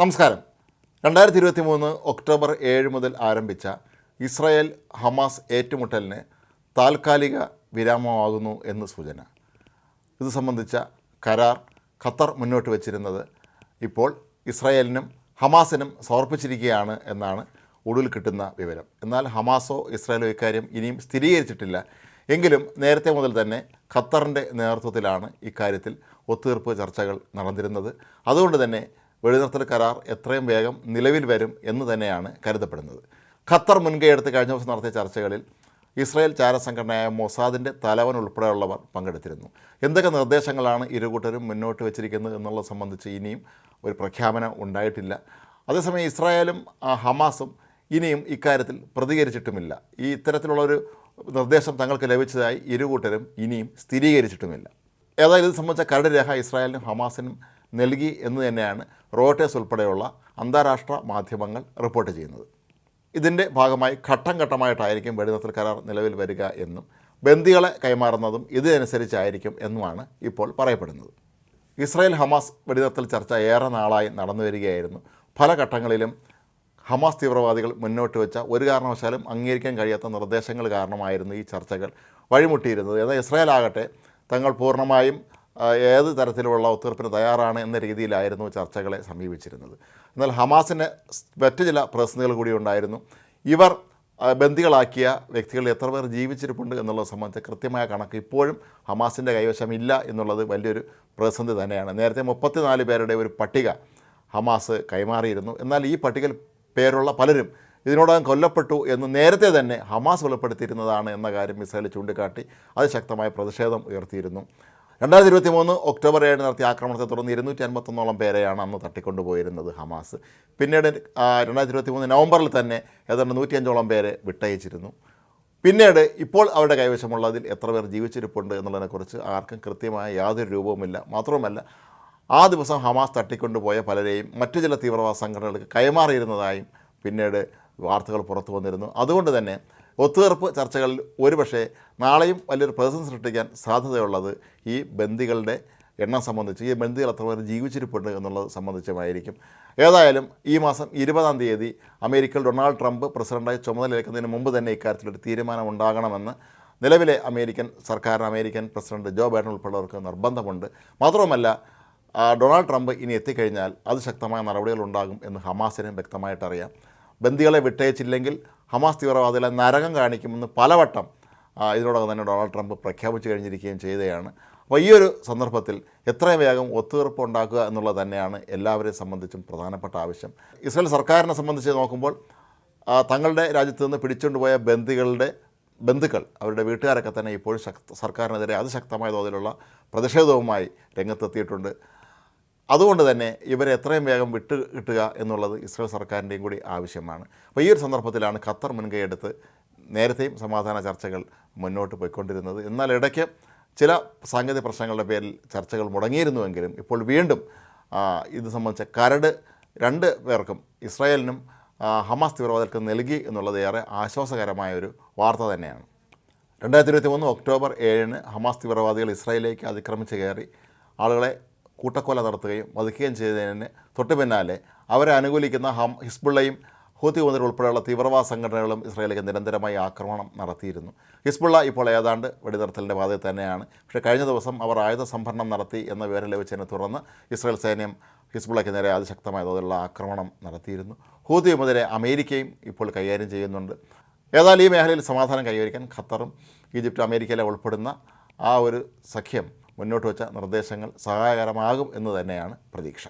നമസ്കാരം. രണ്ടായിരത്തി ഇരുപത്തി മൂന്ന് ഒക്ടോബർ ഏഴ് മുതൽ ആരംഭിച്ച ഇസ്രായേൽ ഹമാസ് ഏറ്റുമുട്ടലിന് താൽക്കാലിക വിരാമമാകുന്നു എന്ന് സൂചന. ഇത് സംബന്ധിച്ച കരാർ ഖത്തർ മുന്നോട്ട് വച്ചിരുന്നത് ഇപ്പോൾ ഇസ്രായേലിനും ഹമാസിനും സമർപ്പിച്ചിരിക്കുകയാണ് എന്നാണ് ഒടുവിൽ കിട്ടുന്ന വിവരം. എന്നാൽ ഹമാസോ ഇസ്രായേലോ ഇക്കാര്യം ഇനിയും സ്ഥിരീകരിച്ചിട്ടില്ല. എങ്കിലും നേരത്തെ മുതൽ തന്നെ ഖത്തറിന്റെ നേതൃത്വത്തിലാണ് ഇക്കാര്യത്തിൽ ഒത്തുതീർപ്പ് ചർച്ചകൾ നടന്നിരുന്നത്. അതുകൊണ്ട് തന്നെ വെടിനിർത്തൽ കരാർ എത്രയും വേഗം നിലവിൽ വരും എന്ന് തന്നെയാണ് കരുതപ്പെടുന്നത്. ഖത്തർ മുൻകൈയെടുത്ത് കഴിഞ്ഞ ദിവസം നടത്തിയ ചർച്ചകളിൽ ഇസ്രായേൽ ചാരസംഘടനയായ മൊസാദിന്റെ തലവൻ ഉൾപ്പെടെയുള്ളവർ പങ്കെടുത്തിരുന്നു. എന്തൊക്കെ നിർദ്ദേശങ്ങളാണ് ഇരുകൂട്ടരും മുന്നോട്ട് വെച്ചിരിക്കുന്നത് എന്നുള്ളത് സംബന്ധിച്ച് ഇനിയും ഒരു പ്രഖ്യാപനം ഉണ്ടായിട്ടില്ല. അതേസമയം ഇസ്രായേലും ഹമാസും ഇനിയും ഇക്കാര്യത്തിൽ പ്രതികരിച്ചിട്ടുമില്ല. ഈ ഇത്തരത്തിലുള്ളൊരു നിർദ്ദേശം തങ്ങൾക്ക് ലഭിച്ചതായി ഇരുകൂട്ടരും ഇനിയും സ്ഥിരീകരിച്ചിട്ടുമില്ല. ഏതായാലും ഇത് സംബന്ധിച്ച കരട് രേഖ ഇസ്രായേലിനും ഹമാസിനും നൽകി എന്ന് തന്നെയാണ് റോട്ടേഴ്സ് ഉൾപ്പെടെയുള്ള അന്താരാഷ്ട്ര മാധ്യമങ്ങൾ റിപ്പോർട്ട് ചെയ്യുന്നത്. ഇതിന്റെ ഭാഗമായി ഘട്ടം ഘട്ടമായിട്ടായിരിക്കും വെടിനിർത്തൽ കരാർ നിലവിൽ വരിക എന്നും ബന്ദികളെ കൈമാറുന്നതും ഇതിനനുസരിച്ചായിരിക്കും എന്നുമാണ് ഇപ്പോൾ പറയപ്പെടുന്നത്. ഇസ്രായേൽ ഹമാസ് വെടിനിർത്തൽ ചർച്ച ഏറെ നാളായി നടന്നു വരികയായിരുന്നു. പല ഘട്ടങ്ങളിലും ഹമാസ് തീവ്രവാദികൾ മുന്നോട്ട് വെച്ച ഒരു കാരണവശാലും അംഗീകരിക്കാൻ കഴിയാത്ത നിർദ്ദേശങ്ങൾ കാരണമായിരുന്നു ഈ ചർച്ചകൾ വഴിമുട്ടിയിരുന്നത്. എന്നാൽ ഇസ്രായേൽ ആകട്ടെ തങ്ങൾ പൂർണമായും ഏത് തരത്തിലുള്ള ഒത്തീർപ്പിന് തയ്യാറാണ് എന്ന രീതിയിലായിരുന്നു ചർച്ചകളെ സമീപിച്ചിരുന്നത്. എന്നാൽ ഹമാസിന് മറ്റു ചില പ്രതിസന്ധികൾ കൂടി ഉണ്ടായിരുന്നു. ഇവർ ബന്ദികളാക്കിയ വ്യക്തികളിൽ എത്ര പേർ ജീവിച്ചിരിപ്പുണ്ട് എന്നുള്ളത് സംബന്ധിച്ച കൃത്യമായ കണക്ക് ഇപ്പോഴും ഹമാസിന്റെ കൈവശമില്ല എന്നുള്ളത് വലിയൊരു പ്രതിസന്ധി തന്നെയാണ്. നേരത്തെ മുപ്പത്തിനാല് പേരുടെ ഒരു പട്ടിക ഹമാസ് കൈമാറിയിരുന്നു. എന്നാൽ ഈ പട്ടികയിൽ പേരുള്ള പലരും ഇതിനോടകം കൊല്ലപ്പെട്ടു എന്ന് നേരത്തെ തന്നെ ഹമാസ് വെളിപ്പെടുത്തിയിരുന്നതാണ് എന്ന കാര്യം ഇസ്രായേൽ ചൂണ്ടിക്കാട്ടി അത് ശക്തമായ പ്രതിഷേധം ഉയർത്തിയിരുന്നു. രണ്ടായിരത്തി ഇരുപത്തി മൂന്ന് ഒക്ടോബർ ഏഴ് നടത്തിയ ആക്രമണത്തെ തുടർന്ന് ഇരുന്നൂറ്റി അൻപത്തൊന്നോളം പേരെയാണ് അന്ന് തട്ടിക്കൊണ്ടുപോയിരുന്നത് ഹമാസ്. പിന്നീട് രണ്ടായിരത്തി ഇരുപത്തി മൂന്ന് നവംബറിൽ തന്നെ ഏതാണ്ട് നൂറ്റിയഞ്ചോളം പേരെ വിട്ടയച്ചിരുന്നു. പിന്നീട് ഇപ്പോൾ അവരുടെ കൈവശമുള്ളതിൽ എത്ര പേർ ജീവിച്ചിരിപ്പുണ്ട് എന്നുള്ളതിനെക്കുറിച്ച് ആർക്കും കൃത്യമായ യാതൊരു രൂപവുമില്ല. മാത്രവുമല്ല ആ ദിവസം ഹമാസ് തട്ടിക്കൊണ്ടുപോയ പലരെയും മറ്റു ചില തീവ്രവാദ സംഘടനകൾക്ക് കൈമാറിയിരുന്നതായും പിന്നീട് വാർത്തകൾ പുറത്തു വന്നിരുന്നു. അതുകൊണ്ട് തന്നെ ഒത്തുതീർപ്പ് ചർച്ചകളിൽ ഒരുപക്ഷേ നാളെയും വലിയൊരു പ്രതിസന്ധി സൃഷ്ടിക്കാൻ സാധ്യതയുള്ളത് ഈ ബന്ദികളുടെ എണ്ണം സംബന്ധിച്ച് ഈ ബന്ദികൾ എത്ര പേർ ജീവിച്ചിരിപ്പുണ്ട് എന്നുള്ളത് സംബന്ധിച്ചുമായിരിക്കും. ഏതായാലും ഈ മാസം ഇരുപതാം തീയതി അമേരിക്കയിൽ ഡൊണാൾഡ് ട്രംപ് പ്രസിഡന്റായി ചുമതലയേൽക്കുന്നതിന് മുമ്പ് തന്നെ ഇക്കാര്യത്തിലൊരു തീരുമാനം ഉണ്ടാകണമെന്ന് നിലവിലെ അമേരിക്കൻ സർക്കാരിന് അമേരിക്കൻ പ്രസിഡന്റ് ജോ ബൈഡൻ ഉൾപ്പെടെയുള്ളവർക്ക് നിർബന്ധമുണ്ട്. മാത്രവുമല്ല ഡൊണാൾഡ് ട്രംപ് ഇനി എത്തിക്കഴിഞ്ഞാൽ അത് ശക്തമായ നടപടികൾ ഉണ്ടാകും എന്ന് ഹമാസിനും വ്യക്തമായിട്ടറിയാം. ബന്ദികളെ വിട്ടയച്ചില്ലെങ്കിൽ ഹമാസ് തീവ്രവാദികളെ നരകം കാണിക്കുമെന്ന് പലവട്ടം ഇതിനോടകം തന്നെ ഡൊണാൾഡ് ട്രംപ് പ്രഖ്യാപിച്ചു കഴിഞ്ഞിരിക്കുകയും ചെയ്തതാണ് അപ്പോൾ ഈ ഒരു സന്ദർഭത്തിൽ എത്രയും വേഗം ഒത്തുതീർപ്പ് ഉണ്ടാക്കുക എന്നുള്ളത് തന്നെയാണ് എല്ലാവരെയും സംബന്ധിച്ചും പ്രധാനപ്പെട്ട ആവശ്യം. ഇസ്രായേൽ സർക്കാരിനെ സംബന്ധിച്ച് നോക്കുമ്പോൾ തങ്ങളുടെ രാജ്യത്ത് നിന്ന് പിടിച്ചുകൊണ്ടുപോയ ബന്ധികളുടെ ബന്ധുക്കൾ അവരുടെ വീട്ടുകാരൊക്കെ തന്നെ ഇപ്പോഴും ശക്ത സർക്കാരിനെതിരെ അതിശക്തമായ തോതിലുള്ള പ്രതിഷേധവുമായി രംഗത്തെത്തിയിട്ടുണ്ട്. അതുകൊണ്ട് തന്നെ ഇവരെ എത്രയും വേഗം വിട്ട് കിട്ടുക എന്നുള്ളത് ഇസ്രായേൽ സർക്കാരിന്റെയും കൂടി ആവശ്യമാണ്. അപ്പോൾ ഈ ഒരു സന്ദർഭത്തിലാണ് ഖത്തർ മുൻകൈയെടുത്ത് നേരത്തെയും സമാധാന ചർച്ചകൾ മുന്നോട്ട് പോയിക്കൊണ്ടിരുന്നത്. എന്നാൽ ഇടയ്ക്ക് ചില സാങ്കേതിക പ്രശ്നങ്ങളുടെ പേരിൽ ചർച്ചകൾ മുടങ്ങിയിരുന്നുവെങ്കിലും ഇപ്പോൾ വീണ്ടും ഇത് സംബന്ധിച്ച കരട് രണ്ട് പേർക്കും ഇസ്രായേലിനും ഹമാസ് തീവ്രവാദികൾക്ക് നൽകി എന്നുള്ളത് ഏറെ ആശ്വാസകരമായ ഒരു വാർത്ത തന്നെയാണ്. രണ്ടായിരത്തി ഇരുപത്തി മൂന്ന് ഒക്ടോബർ ഏഴിന് ഹമാസ് തീവ്രവാദികൾ ഇസ്രായേലിലേക്ക് അതിക്രമിച്ച് കയറി. ആളുകളെ കൂട്ടക്കൊല നടത്തുകയും വധിക്കുകയും ചെയ്തതിന് തൊട്ടു പിന്നാലെ അവരെ അനുകൂലിക്കുന്ന ഹം ഹിസ്ബുള്ളയും ഹൂത്തി മുതൽ ഉൾപ്പെടെയുള്ള തീവ്രവാദ സംഘടനകളും ഇസ്രായേലിലേക്ക് നിരന്തരമായി ആക്രമണം നടത്തിയിരുന്നു. ഹിസ്ബുള്ള ഇപ്പോൾ ഏതാണ്ട് വെടിനിർത്തലിന്റെ പാതയിൽ തന്നെയാണ്. പക്ഷേ കഴിഞ്ഞ ദിവസം അവർ ആയുധ സംഭരണം നടത്തി എന്ന വിവരം ലഭിച്ചതിനെ തുടർന്ന് ഇസ്രായേൽ സൈന്യം ഹിസ്ബുള്ളയ്ക്ക് നേരെ അതിശക്തമായ തോതിലുള്ള ആക്രമണം നടത്തിയിരുന്നു. ഹൂതി മുതലെ അമേരിക്കയും ഇപ്പോൾ കൈകാര്യം ചെയ്യുന്നുണ്ട്. ഏതായാലും ഈ മേഖലയിൽ സമാധാനം കൈവരിക്കാൻ ഖത്തറും ഈജിപ്റ്റ് അമേരിക്കയിലെ ഉൾപ്പെടുന്ന ആ ഒരു സഖ്യം മുന്നോട്ട് വെച്ച നിർദ്ദേശങ്ങൾ സഹായകരമാകും എന്ന് തന്നെയാണ് പ്രതീക്ഷ.